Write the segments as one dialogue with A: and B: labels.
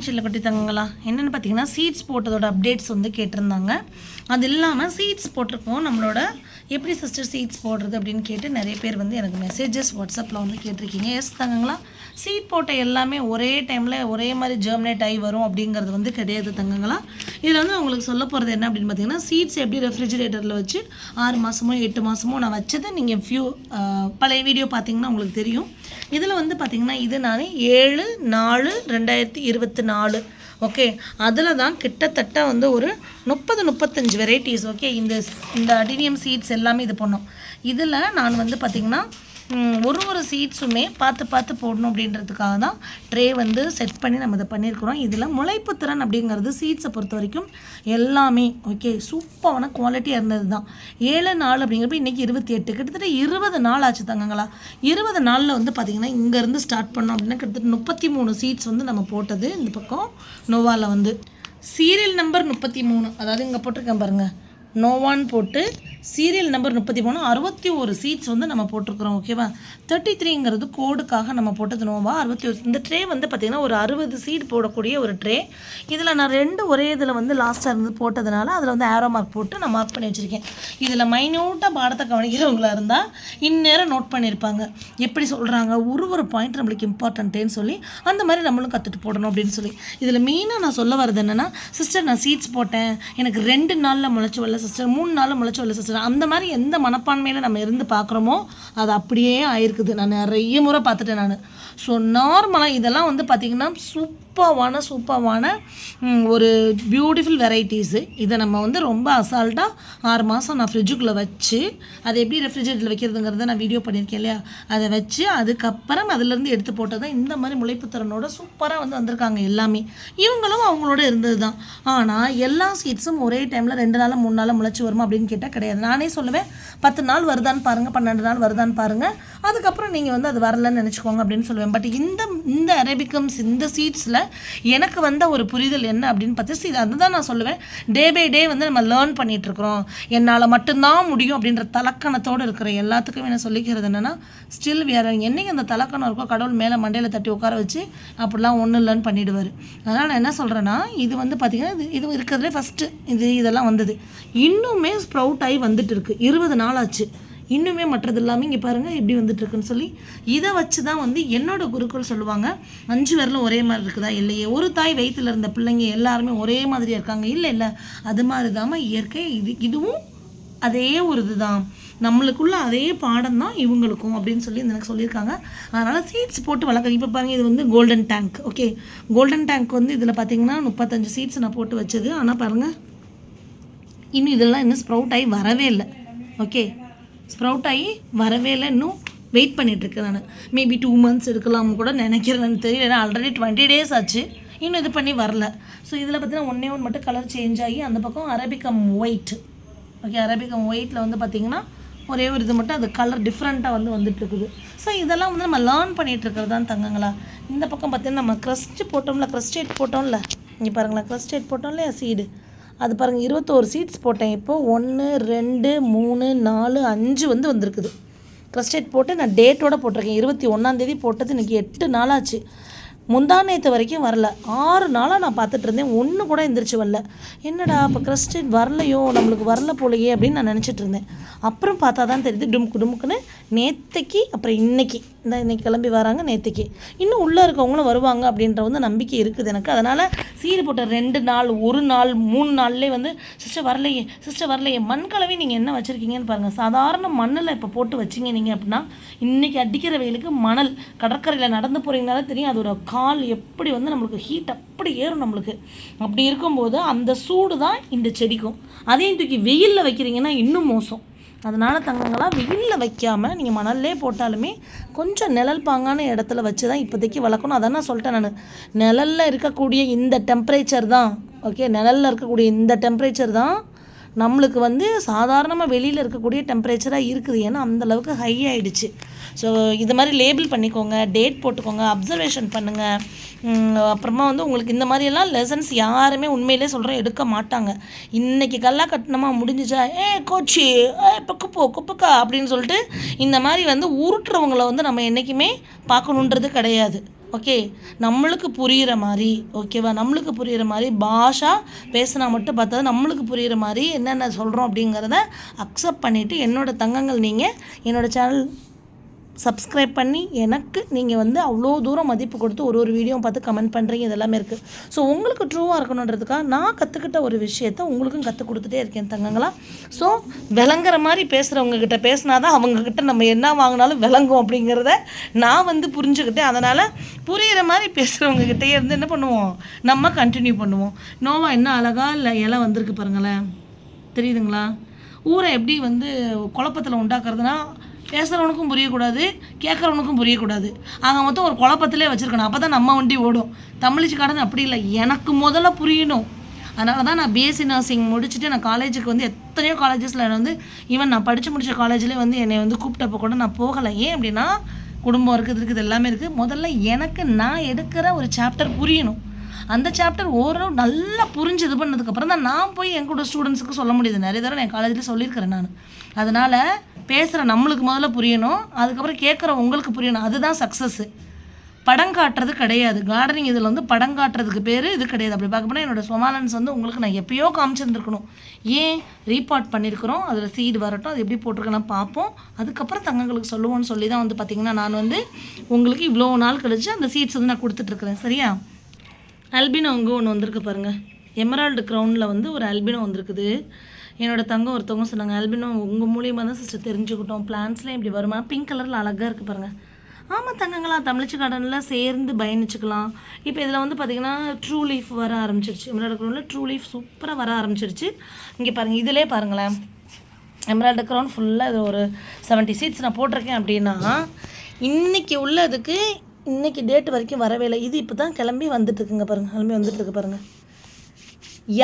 A: Morning செல்ல கொட்டி தங்கங்களா? என்னென்னு பார்த்தீங்கன்னா சீட்ஸ் போட்டதோட அப்டேட்ஸ் வந்து கேட்டிருந்தாங்க. அது இல்லாமல் சீட்ஸ் போட்டிருக்கோம். நம்மளோட எப்படி சிஸ்டர் சீட்ஸ் போடுறது அப்படின்னு கேட்டு நிறைய பேர் வந்து எனக்கு மெசேஜஸ் வாட்ஸ்அப்பில் வந்து கேட்டிருக்கீங்க. எஸ் தங்கங்களா? சீட் போட்ட எல்லாமே ஒரே டைமில் ஒரே மாதிரி ஜெர்மினேட் ஆகி வரும் அப்படிங்கிறது வந்து கிடையாது தங்கங்களா. இதில் வந்து உங்களுக்கு சொல்ல போகிறது என்ன அப்படின்னு பார்த்தீங்கன்னா சீட்ஸ் எப்படி ரெஃப்ரிஜிரேட்டரில் வச்சு ஆறு மாதமோ எட்டு மாதமோ நான் வச்சதை நீங்கள் ஃபியூ பழைய வீடியோ பார்த்தீங்கன்னா உங்களுக்கு தெரியும். இதில் வந்து பார்த்தீங்கன்னா இது நான் ஏழு நாலு ரெண்டாயிரத்தி இருபத்தி நாலு. ஓகே அதில் தான் கிட்டத்தட்ட வந்து ஒரு முப்பது முப்பத்தஞ்சு வெரைட்டிஸ் ஓகே இந்த இந்த அடினியம் சீட்ஸ் எல்லாமே இது பண்ணோம் இதில் நான் வந்து பார்த்திங்கன்னா ஒரு ஒரு சீட்ஸுமே பார்த்து பார்த்து போடணும் அப்படின்றதுக்காக தான் ட்ரே வந்து செட் பண்ணி நம்ம இதை பண்ணியிருக்கிறோம். இதில் முளைப்பு திறன் அப்படிங்கிறது சீட்ஸை பொறுத்த வரைக்கும் எல்லாமே ஓகே சூப்பரான குவாலிட்டியாக இருந்தது தான். ஏழு நாள் அப்படிங்கிறப்ப இன்றைக்கி இருபத்தி எட்டு கிட்டத்தட்ட இருபது நாள் ஆச்சு தங்கங்களா. இருபது நாளில் வந்து பார்த்திங்கன்னா இங்கேருந்து ஸ்டார்ட் பண்ணோம் அப்படின்னா கிட்டத்தட்ட முப்பத்தி மூணு சீட்ஸ் வந்து நம்ம போட்டது இந்த பக்கம் நோவாவில் வந்து. சீரியல் நம்பர் முப்பத்தி மூணு அதாவது இங்கே போட்டிருக்கேன் பாருங்கள் நோவான் போட்டு சீரியல் நம்பர் முப்பத்தி மூணு அறுபத்தி ஒரு சீட்ஸ் வந்து நம்ம போட்டிருக்கிறோம் ஓகேவா தேர்ட்டி த்ரீங்கிறது கோடுக்காக நம்ம போட்டது நோவா அறுபத்தி ஒரு இந்த ட்ரே வந்து பார்த்திங்கன்னா ஒரு அறுபது சீட் போடக்கூடிய ஒரு ட்ரே இதில் நான் ரெண்டு ஒரே இதில் வந்து லாஸ்ட்டாக இருந்து போட்டதுனால அதில் வந்து ஆரோ மார்க் போட்டு நான் மார்க் பண்ணி வச்சுருக்கேன். இதில் மைன்யூட்டாக பாடத்தை கவனிக்கிறவங்களா இருந்தால் இந்நேரம் நோட் பண்ணியிருப்பாங்க எப்படி சொல்கிறாங்க ஒரு ஒரு பாயிண்ட் நம்மளுக்கு இம்பார்ட்டன்ட்டேன்னு சொல்லி அந்த மாதிரி நம்மளும் கற்றுட்டு போடணும் அப்படின்னு சொல்லி. இதில் மெயினாக நான் சொல்ல வர்றது என்னென்னா சிஸ்டர் நான் சீட்ஸ் போட்டேன். எனக்கு ரெண்டு நாளில் முளைச்சி வரல. சிஸ்டர் மூணு நாளும் முளைச்சி வரல சிஸ்டர் அந்த மாதிரி எந்த மனப்பான்மையில் நம்ம இருந்து பார்க்குறோமோ அது அப்படியே ஆயிருக்குது. நான் நிறைய முறை பார்த்துட்டேன் நான். ஸோ நார்மலாக இதெல்லாம் வந்து பார்த்திங்கன்னா சூப்பர்வான சூப்பர்வான ஒரு பியூட்டிஃபுல் வெரைட்டிஸு இதை நம்ம வந்து ரொம்ப அசால்ட்டாக ஆறு மாதம் நான் ஃப்ரிட்ஜுக்குள்ளே வச்சு அதை எப்படி ரெஃப்ரிஜரேட்டரில் வைக்கிறதுங்கிறத நான் வீடியோ பண்ணியிருக்கேன் இல்லையா? அதை வச்சு அதுக்கப்புறம் அதுலேருந்து எடுத்து போட்டது தான் இந்த மாதிரி முளைப்புத்திறனோட சூப்பராக வந்து வந்திருக்காங்க எல்லாமே. இவங்களும் அவங்களோட இருந்தது தான் ஆனால் எல்லா சீட்ஸும் ஒரே டைமில் ரெண்டு நாள் மூணு நாள் முளைச்சி வருமா அப்படின்னு கேட்டால் கிடையாது. நானே சொல்லுவேன் பத்து நாள் வருதான்னு பாருங்கள் பன்னெண்டு நாள் வருதான்னு பாருங்கள் அதுக்கப்புறம் நீங்கள் வந்து அது வரலன்னு நினச்சிக்கோங்க அப்படின்னு சொல்லுவேன். பட் இந்த இந்த அரேபிகம்ஸ் இந்த சீட்ஸில் எனக்கு வந்த ஒரு புரிதல் என்ன அப்படின்னு பார்த்து see, அதுதான் நான் சொல்லுவேன். டே பை டே வந்து நம்ம லேர்ன் பண்ணிகிட்ருக்குறோம் என்னால் மட்டும்தான் முடியும் அப்படின்ற தலக்கணத்தோடு இருக்கிற எல்லாத்துக்கும் என்ன சொல்லிக்கிறது என்னென்னா ஸ்டில் வியர் என்னைக்கு அந்த தலக்கணம் இருக்கோ கடவுள் மேலே மண்டையில் தட்டி உட்கார வச்சு அப்படிலாம் ஒன்றும் இல்லைன்னு பண்ணிடுவார். அதனால் நான் என்ன சொல்கிறேன்னா இது வந்து பார்த்திங்கன்னா இது இது இருக்கிறதுலே ஃபஸ்ட்டு இது இதெல்லாம் வந்தது. இன்னுமே ஸ்ப்ரவுட் ஆகி வந்துட்டு இருக்குது இருபது நாள் ஆச்சு. இன்னுமே மற்றது எல்லாமே இங்கே பாருங்கள் எப்படி வந்துட்டுருக்குன்னு சொல்லி இதை வச்சு தான் வந்து என்னோட குருக்கள் சொல்லுவாங்க. அஞ்சு விரலும் ஒரே மாதிரி இருக்குதா இல்லையே? ஒரு தாய் வயிற்றில் இருந்த பிள்ளைங்க எல்லாருமே ஒரே மாதிரியாக இருக்காங்க? இல்லை இல்லை. அது மாதிரி தாம்மா இயற்கை. இது இதுவும் அதே ஒரு இதுதான். நம்மளுக்குள்ள அதே பாடம் தான் இவங்களுக்கும் அப்படின்னு சொல்லி எனக்கு சொல்லியிருக்காங்க. அதனால் சீட்ஸ் போட்டு வளர்க்குறேன் இப்போ பாருங்கள் இது வந்து golden tank okay golden tank வந்து இதில் பார்த்தீங்கன்னா முப்பத்தஞ்சு சீட்ஸ் நான் போட்டு வச்சது. ஆனால் பாருங்கள் இன்னும் இதெல்லாம் இன்னும் ஸ்ப்ரவுட் ஆகி வரவே இல்லை ஓகே ஸ்ப்ரவுட் ஆகி வரவே இல்லை. இன்னும் வெயிட் பண்ணிகிட்ருக்கேன் நான். மேபி டூ மந்த்ஸ் எடுக்கலாம்னு கூட நினைக்கிறேன்னு தெரியல ஏன்னா ஆல்ரெடி டுவெண்ட்டி டேஸ் ஆச்சு. இன்னும் இது பண்ணி வரல. ஸோ இதில் பார்த்தீங்கன்னா ஒன்றே ஒன்று மட்டும் கலர் சேஞ்ச் ஆகி அந்த பக்கம் அரபிகம் ஒயிட் ஓகே அரபிக்கம் ஒயிட்டில் வந்து பார்த்திங்கன்னா ஒரே ஒரு இது மட்டும் அது கலர் டிஃப்ரெண்ட்டாக வந்து வந்துட்டுருக்குது ஸோ இதெல்லாம் வந்து நம்ம லேர்ன் பண்ணிகிட்ருக்கிறது தான் தங்கங்களா. இந்த பக்கம் பார்த்தீங்கன்னா நம்ம க்ரஸ்ட் போட்டோம்ல க்ரஸ்டேட் போட்டோம்ல. இங்கே பாருங்களேன் க்ரஸ்டேட் போட்டோம் இல்லையா சீடு அது பாருங்கள் இருபத்தோரு சீட்ஸ் போட்டேன் இப்போது ஒன்று ரெண்டு மூணு நாலு அஞ்சு வந்து வந்திருக்குது. க்ரஸ்டேட் போட்டு நான் டேட்டோட போட்டிருக்கேன். இருபத்தி ஒன்றாந்தேதி போட்டது இன்றைக்கி எட்டு நாளாச்சு. முந்தா நேற்று வரைக்கும் வரல. ஆறு நாளாக நான் பார்த்துட்டு இருந்தேன். ஒன்று கூட எந்திரிச்சு வரல. என்னடா இப்போ க்ரஸ்டேட் வரலையோ? நம்மளுக்கு வரல போலையே அப்படின்னு நான் நினச்சிட்டு இருந்தேன். அப்புறம் பார்த்தா தான் தெரியுது. டுமுக்கு டுமுக்குன்னு நேற்றுக்கு அப்புறம் இன்னைக்கு. இந்த இன்றைக்கி கிளம்பி வராங்க நேற்றுக்கு இன்னும் உள்ளே இருக்கவங்களும் வருவாங்க அப்படின்ற வந்து நம்பிக்கை இருக்குது எனக்கு. அதனால் சீர் போட்ட ரெண்டு நாள் ஒரு நாள் மூணு நாள்லேயே வந்து சிஸ்டர் வரலையே சிஸ்டர் வரலையே மண் கலவை நீங்கள் என்ன வச்சுருக்கீங்கன்னு பாருங்கள் சாதாரண மண்ணில் இப்போ போட்டு வச்சிங்க நீங்கள் அப்படின்னா இன்றைக்கி அடிக்கிற வெயிலுக்கு மணல் கடற்கரையில் நடந்து போகிறீங்கனால தெரியும். அதோட கால் எப்படி வந்து நம்மளுக்கு ஹீட் அப்படி ஏறும் நம்மளுக்கு. அப்படி இருக்கும்போது அந்த சூடு தான் இந்த செடிக்கும். அதையும் தூக்கி வெயிலில் வைக்கிறீங்கன்னா இன்னும் மோசம். அதனால் தங்கங்களாம் வெயிலில் வைக்காமல் நீங்கள் மணல்லே போட்டாலுமே கொஞ்சம் நிழல் பாங்கான இடத்துல வச்சு தான் இப்போதைக்கு வளர்க்கணும். அதான் நான் சொல்லிட்டேன் நான். நிழலில் இருக்கக்கூடிய இந்த டெம்பரேச்சர் தான். ஓகே நிழலில் இருக்கக்கூடிய இந்த டெம்பரேச்சர் தான் நம்மளுக்கு வந்து சாதாரணமாக வெளியில் இருக்கக்கூடிய டெம்பரேச்சராக இருக்குது. ஏன்னா அந்த அளவுக்கு ஹை ஆகிடுச்சு ஸோ இது மாதிரி லேபிள் பண்ணிக்கோங்க டேட் போட்டுக்கோங்க அப்சர்வேஷன் பண்ணுங்கள் அப்புறமா வந்து உங்களுக்கு இந்த மாதிரியெல்லாம் லெசன்ஸ் யாருமே உண்மையிலே சொல்கிறேன் எடுக்க மாட்டாங்க. இன்னைக்கு கல்லா கட்டணமா முடிஞ்சிச்சா? ஏ கோச்சி ஏ குப்போ குப்பக்கா அப்படின்னு சொல்லிட்டு இந்த மாதிரி வந்து உருட்டுறவங்கள வந்து நம்ம என்றைக்குமே பார்க்கணுன்றது கிடையாது. ஓகே நம்மளுக்கு புரிகிற மாதிரி ஓகேவா நம்மளுக்கு புரிகிற மாதிரி பாஷா பேசினா மட்டும் பார்த்தா நம்மளுக்கு புரிகிற மாதிரி என்னென்ன சொல்கிறோம் அப்படிங்கிறத அக்செப்ட் பண்ணிவிட்டு என்னோட தங்கங்கள் நீங்கள் என்னோடய சேனல் சப்ஸ்கிரைப் பண்ணி எனக்கு நீங்கள் வந்து அவ்வளோ தூரம் மதிப்பு கொடுத்து ஒரு ஒரு வீடியோ பார்த்து கமெண்ட் பண்ணுறீங்க இதெல்லாமே இருக்குது ஸோ உங்களுக்கு ட்ரூவாக இருக்கணுன்றதுக்காக நான் கற்றுக்கிட்ட ஒரு விஷயத்த உங்களுக்கும் கற்றுக் கொடுத்துட்டே இருக்கேன் தங்கங்களா. ஸோ விளங்குற மாதிரி பேசுகிறவங்கக்கிட்ட பேசினா தான் அவங்கக்கிட்ட நம்ம என்ன வாங்கினாலும் விளங்கும் அப்படிங்கிறத நான் வந்து புரிஞ்சுக்கிட்டேன். அதனால் புரிகிற மாதிரி பேசுகிறவங்கக்கிட்டே இருந்து என்ன பண்ணுவோம்? நம்ம கண்டினியூ பண்ணுவோம். நோவா என்ன அழகாக இல்லை இலை வந்திருக்கு பாருங்களேன். தெரியுதுங்களா? ஊரை எப்படி வந்து குழப்பத்தில் உண்டாக்குறதுனா பேசுகிறவனுக்கும் புரியக்கூடாது கேட்குறவனுக்கும் புரியக்கூடாது. ஆக மொத்தம் ஒரு குழப்பத்திலே வச்சுருக்கணும். அப்போ தான் நம்ம வண்டி ஓடும். தமிழிச்சுக்காரன் அப்படி இல்லை. எனக்கு முதல்ல புரியணும். அதனால தான் நான் பிஎஸ்சி நர்சிங் முடிச்சுட்டு நான் காலேஜுக்கு வந்து எத்தனையோ காலேஜஸில் வந்து ஈவன் நான் படித்து முடித்த காலேஜ்லேயே வந்து என்னை வந்து கூப்பிட்டப்போ கூட நான் போகலை. ஏன் அப்படின்னா குடும்பம் இருக்குது இருக்குது எல்லாமே இருக்குது முதல்ல எனக்கு நான் எடுக்கிற ஒரு சாப்டர் புரியணும். அந்த சாப்டர் ஓரளவு நல்லா புரிஞ்சு இது பண்ணதுக்கப்புறம் தான் நான் போய் என் கூட ஸ்டூடெண்ட்ஸுக்கு சொல்ல முடியுது. நிறைய தடவை என் காலேஜில் சொல்லியிருக்கிறேன் நான். அதனால் பேசுகிற நம்மளுக்கு முதல்ல புரியணும் அதுக்கப்புறம் கேட்குற உங்களுக்கு புரியணும். அதுதான் சக்ஸஸ்ஸு படம் காட்டுறது கிடையாது. கார்டனிங் இதில் வந்து படம் காட்டுறதுக்கு பேர் இது கிடையாது. அப்படி பார்க்க போனால் என்னோடய சொமாலன்ஸ் வந்து உங்களுக்கு நான் எப்பயோ காமிச்சிருந்துருக்கணும். ஏன் ரீபார்ட் பண்ணியிருக்கிறோம் அதில் சீடு வரட்டும். அது எப்படி போட்டிருக்கேன்னு பார்ப்போம். அதுக்கப்புறம் தங்கங்களுக்கு சொல்லுவோன்னு சொல்லி தான் வந்து பார்த்திங்கன்னா நான் வந்து உங்களுக்கு இவ்வளோ நாள் கழித்து அந்த சீட்ஸ் வந்து நான் கொடுத்துட்ருக்குறேன் சரியா? அல்பினோ அங்கே ஒன்று வந்திருக்கு பாருங்கள் எமரால்டு க்ரௌனில் வந்து ஒரு அல்பினோ வந்திருக்குது. என்னோட தங்கம் ஒருத்தவங்க சொன்னாங்க அல்பினோ உங்கள் மூலியமாக தான் சிஸ்டர் தெரிஞ்சுக்கிட்டோம். பிளான்ஸ்லாம் இப்படி வருமா? பிங்க் கலரில் அழகாக இருக்குது பாருங்கள் ஆமாம் தங்கங்களா தமிழ்ச்சி கார்டனில் சேர்ந்து பயணிச்சுக்கலாம். இப்போ இதில் வந்து பார்த்திங்கன்னா ட்ரூ லீஃப் வர ஆரம்பிச்சிருச்சு. எமரால்டு க்ரௌனில் ட்ரூ லீஃப் சூப்பராக வர ஆரம்பிச்சிருச்சு. இங்கே பாருங்கள் இதிலே பாருங்களேன். எம்ராய்டர் க்ரௌன் ஃபுல்லாக இது ஒரு செவன்ட்டி சீட்ஸ் நான் போட்டிருக்கேன் அப்படின்னா இன்றைக்கி உள்ளதுக்கு இன்றைக்கி டேட் வரைக்கும் வரவே இல்லை. இது இப்போ தான் கிளம்பி வந்துட்டுருக்குங்க பாருங்கள் கிளம்பி வந்துட்டுருக்கு பாருங்கள்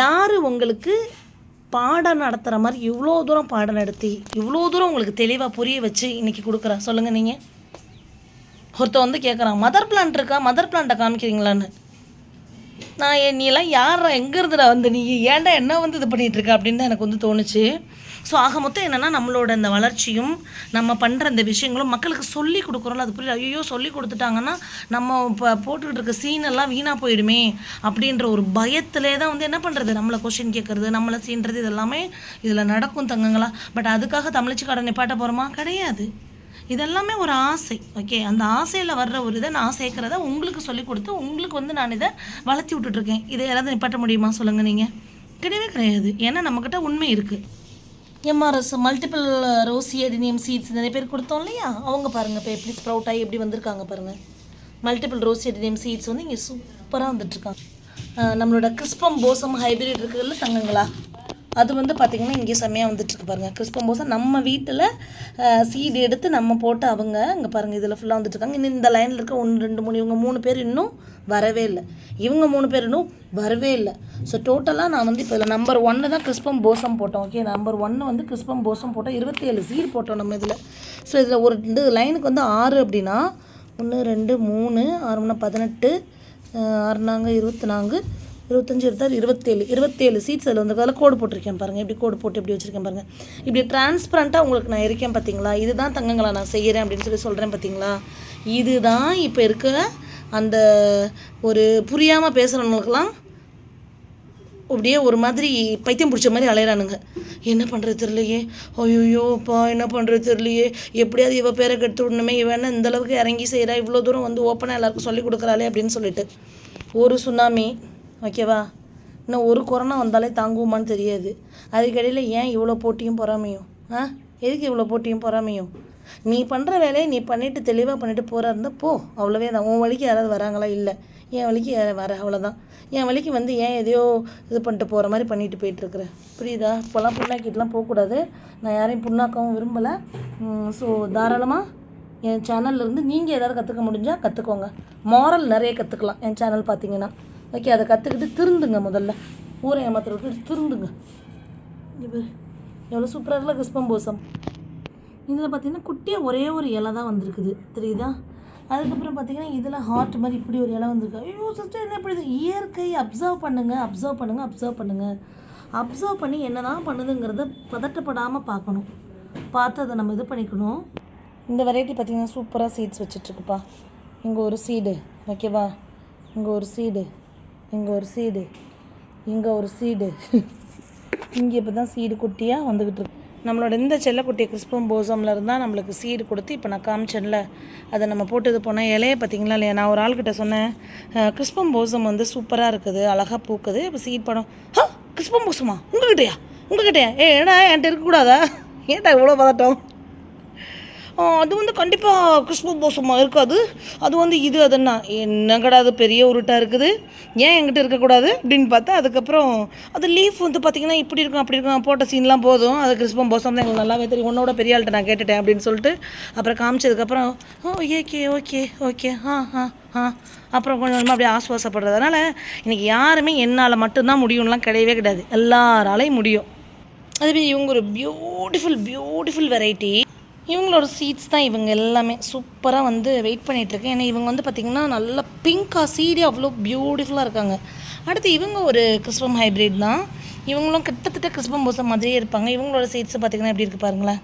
A: யார் உங்களுக்கு பாடம் நடத்துகிற மாதிரி இவ்வளோ தூரம் பாடம் நடத்தி இவ்வளோ தூரம் உங்களுக்கு தெளிவாக புரிய வச்சு இன்றைக்கி கொடுக்குறா. சொல்லுங்கள் நீங்கள் ஒருத்தன் வந்து கேட்குறான் மதர் பிளான்ட் இருக்கா? மதர் பிளான்ட்டை காமிக்கிறீங்களான்னு. நான் ஏ- நீ எல்லாம் யாரா எங்கேருந்துடா வந்து? நீ ஏன்டா என்ன வந்து இது பண்ணிகிட்டு இருக்க? அப்படின்னு தான் எனக்கு வந்து தோணுச்சு. ஸோ ஆக மொத்தம் என்னென்னா நம்மளோட இந்த வளர்ச்சியும் நம்ம பண்ணுற இந்த விஷயங்களும் மக்களுக்கு சொல்லி கொடுக்குறோம்ல அது புரியல. ஐயோ சொல்லி கொடுத்துட்டாங்கன்னா நம்ம இப்போ போட்டுக்கிட்டு இருக்க சீன் எல்லாம் வீணாக போயிடுமே அப்படின்ற ஒரு பயத்திலே தான் வந்து என்ன பண்ணுறது நம்மளை கொஷின் கேட்குறது நம்மளை சீன்றது இது எல்லாமே இதில் நடக்கும் தங்கங்களா? பட் அதுக்காக தமிழ்ச்சி நிப்பாட்ட போகிறோமா கிடையாது. இதெல்லாமே ஒரு ஆசை. ஓகே அந்த ஆசையில் வர்ற ஒரு இதை நான் சேர்க்குறத உங்களுக்கு சொல்லி கொடுத்து உங்களுக்கு வந்து நான் இதை வளர்த்தி விட்டுட்ருக்கேன் இதை யாராவது நிப்பாட்ட முடியுமா? சொல்லுங்கள் நீங்கள் கிடையவே கிடையாது. ஏன்னா நம்மக்கிட்ட உண்மை இருக்குது MRS multiple rosy adenium seeds நிறைய பேர் கொடுத்தோம் இல்லையா? அவங்க பாருங்கள் இப்போ எப்படி ஸ்ப்ரவுட் ஆகி எப்படி வந்திருக்காங்க பாருங்கள் மல்டிபிள் ரோசி அடினியம் சீட்ஸ் வந்து இங்கே சூப்பராக வந்துட்டுருக்காங்க நம்மளோட கிறிஸ்பம் போசம் ஹைபிரிட் இருக்குதுல்ல தங்கங்களா? அது வந்து பார்த்திங்கன்னா இங்கே செம்மையாக வந்துட்டுருக்கு பாருங்கள் கிறிஸ்பம் போசம் நம்ம வீட்டில் சீடு எடுத்து நம்ம போட்டு அவங்க இங்கே பாருங்கள் இதில் ஃபுல்லாக வந்துட்டுருக்காங்க. இன்னும் இந்த லைனில் இருக்க ஒன்று ரெண்டு மூணு இவங்க மூணு பேர் இன்னும் வரவே இல்லை. இவங்க மூணு பேர் இன்னும் வரவே இல்லை. ஸோ டோட்டலாக நான் வந்து இப்போ இதில் நம்பர் ஒன்று தான் கிறிஸ்பம் போசம் போட்டோம் ஓகே நம்பர் ஒன்று வந்து கிறிஸ்பம் போசம் போட்டோம் இருபத்தேழு சீடு போட்டோம் நம்ம இதில். ஸோ இதில் ஒரு ரெண்டு லைனுக்கு வந்து ஆறு அப்படின்னா ஒன்று ரெண்டு மூணு ஆறு மூணு பதினெட்டு ஆறு நாங்க இருபத்தி நான்கு இருபத்தஞ்சி இருபத்தாறு இருபத்தேழு இருபத்தேழு சீட்ஸ் அதில் வந்து அதில் கோடு போட்டிருக்கேன் பாருங்கள் இப்படி கோடு போட்டு எப்படி வச்சுருக்கேன் பாருங்கள் இப்படி டிரான்ஸ்பரண்ட்டாக உங்களுக்கு நான் இருக்கேன் பார்த்தீங்களா இதுதான் தங்கங்களா நான் செய்கிறேன் அப்படின்னு சொல்லி சொல்கிறேன் பார்த்தீங்களா இதுதான் இப்போ இருக்க அந்த ஒரு புரியாமல் பேசுகிறவங்களுக்கெல்லாம் அப்படியே ஒரு மாதிரி பைத்தியம் பிடிச்ச மாதிரி அலையிறானுங்க. என்ன பண்ணுறது தெரியலையே? ஐயோப்பா என்ன பண்ணுறது தெரியலையே? எப்படியாவது இவ பேரை கெடுத்து விடணுமே. இவன் இந்த அளவுக்கு இறங்கி செய்கிறா இவ்வளோ தூரம் வந்து ஓப்பனாக எல்லாருக்கும் சொல்லி கொடுக்குறாளே அப்படின்னு சொல்லிட்டு. ஒரு சுனாமி ஓகேவா? இன்னும் ஒரு கொரோனா வந்தாலே தாங்குவோமான்னு தெரியாது. அதுக்கடையில் ஏன் இவ்வளோ போட்டியும் பொறாமையும்? ஆ? எதுக்கு இவ்வளோ போட்டியும் பொறாமையும்? நீ பண்ணுற வேலையை நீ பண்ணிவிட்டு தெளிவாக பண்ணிவிட்டு போகிறா இருந்தால் போ. அவ்வளோவே தான். உன் வழிக்கு யாராவது வராங்களா? இல்லை. என் வழிக்கு வர? அவ்வளோதான் என் வழிக்கு வந்து ஏன் எதையோ இது பண்ணிட்டு போகிற மாதிரி பண்ணிட்டு போயிட்டுருக்குறேன் புரியுதா? இப்போல்லாம் புண்ணாக்கிட்டுலாம் போகக்கூடாது. நான் யாரையும் புண்ணாக்கவும் விரும்பலை. ஸோ தாராளமாக என் சேனல்லேருந்து நீங்கள் ஏதாவது கற்றுக்க முடிஞ்சால் கற்றுக்கோங்க மாரல் நிறைய கற்றுக்கலாம் என் சேனல் பார்த்தீங்கன்னா ஓகே அதை கற்றுக்கிட்டு திருந்துங்க முதல்ல. ஊரை ஏமாத்திர விட்டுட்டு திருந்துங்க. எவ்வளோ சூப்பராக இருக்குல்ல கிறிஸ்பம்போசம் இதில் பார்த்தீங்கன்னா குட்டியாக ஒரே ஒரு இலை தான் வந்திருக்குது. தெரியுதா? அதுக்கப்புறம் பார்த்தீங்கன்னா இதில் ஹார்ட் மாதிரி இப்படி ஒரு இலை வந்திருக்கு. ஐயோ சிஸ்டர் என்ன இப்படி இது? இயற்கை அப்சர்வ் பண்ணுங்கள் அப்சர்வ் பண்ணுங்கள் அப்சர்வ் பண்ணுங்கள் அப்சர்வ் பண்ணி என்ன தான் பண்ணுதுங்கிறத பதட்டப்படாமல் பார்க்கணும். பார்த்து அதை நம்ம இது பண்ணிக்கணும். இந்த வெரைட்டி பார்த்தீங்கன்னா சூப்பராக சீட்ஸ் வச்சிட்ருக்குப்பா இங்கே ஒரு சீடு ஓகேவா இங்கே ஒரு சீடு இங்கே ஒரு சீடு. இங்கே ஒரு சீடு. இங்கே இப்போ தான் சீடு குட்டியாக வந்துக்கிட்டு இருக்கு. நம்மளோட இந்த செல்லக்குட்டி கிறிஸ்பம் போசமில் இருந்தால் நம்மளுக்கு சீடு கொடுத்து இப்போ நான் காமிச்சேன்ல. அதை நம்ம போட்டது போனால் இலையை பார்த்தீங்களா இல்லையா? நான் ஒரு ஆள்கிட்ட சொன்னேன் கிறிஸ்பம் போசம் வந்து சூப்பராக இருக்குது அழகாக பூக்குது இப்போ சீட் படம். ஆ கிறிஸ்பம் போசமா உங்ககிட்டயா? உங்ககிட்டயா? ஏ ஏடா என்கிட்ட இருக்கக்கூடாதா ஏன்டா இவ்வளோ பதட்டம்? அது வந்து கண்டிப்பாக கிறிஸ்பு போசமாக இருக்காது. அது வந்து இது அதுன்னா? என்னங்கடா அது பெரிய உருட்டாக இருக்குது? ஏன் என்கிட்ட இருக்கக்கூடாது? அப்படின்னு பார்த்தா அதுக்கப்புறம் அது லீஃப் வந்து பார்த்திங்கன்னா இப்படி இருக்கும் அப்படி இருக்கும். போட்ட சீன்லாம் போதும். அது கிறிஸ்பம் போசம் தான் எங்களுக்கு நல்லாவே தெரியும். உன்னோட பெரிய ஆள்கிட்ட நான் கேட்டுட்டேன் அப்படின்னு சொல்லிட்டு அப்புறம் காமிச்சதுக்கப்புறம் ஓ ஓகே ஓகே ஓகே ஆ ஆ ஆ. அப்புறம் கொஞ்சம் கொஞ்சமாக அப்படியே ஆசுவாசப்படுறதுனால இன்றைக்கி யாருமே என்னால் மட்டும்தான் முடியும்லாம் கிடையவே கிடையாது. எல்லாராலையும் முடியும். அதுவே இவங்க ஒரு பியூட்டிஃபுல் பியூட்டிஃபுல் வெரைட்டி இவங்களோட சீட்ஸ் தான் இவங்க எல்லாமே. சூப்பராக வந்து வெயிட் பண்ணிகிட்ருக்கேன் ஏன்னா இவங்க வந்து பார்த்திங்கன்னா நல்லா பிங்காக சீடி அவ்வளோ பியூட்டிஃபுல்லாக இருக்காங்க. அடுத்து இவங்க ஒரு கிறிஸ்பம் ஹைப்ரிட் தான். இவங்களும் கிட்டத்தட்ட கிறிஸ்பம் பூசம் மாதிரியே இருப்பாங்க. இவங்களோட சீட்ஸை பார்த்திங்கன்னா எப்படி இருக்குது பாருங்களேன்.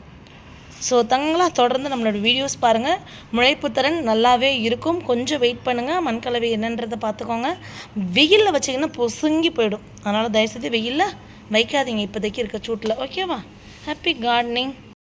A: ஸோ தங்களா தொடர்ந்து நம்மளோட வீடியோஸ் பாருங்கள் முளைப்பு திறன் நல்லாவே இருக்கும். கொஞ்சம் வெயிட் பண்ணுங்கள் மண்கலவை என்னன்றதை பார்த்துக்கோங்க வெயிலில் வச்சிங்கன்னா பொசுங்கி போயிடும். அதனால் தயவுசெய்து வெயிலில் வைக்காதீங்க. இப்போதைக்கு இருக்க சூட்டில். ஓகேவா ஹாப்பி கார்டனிங்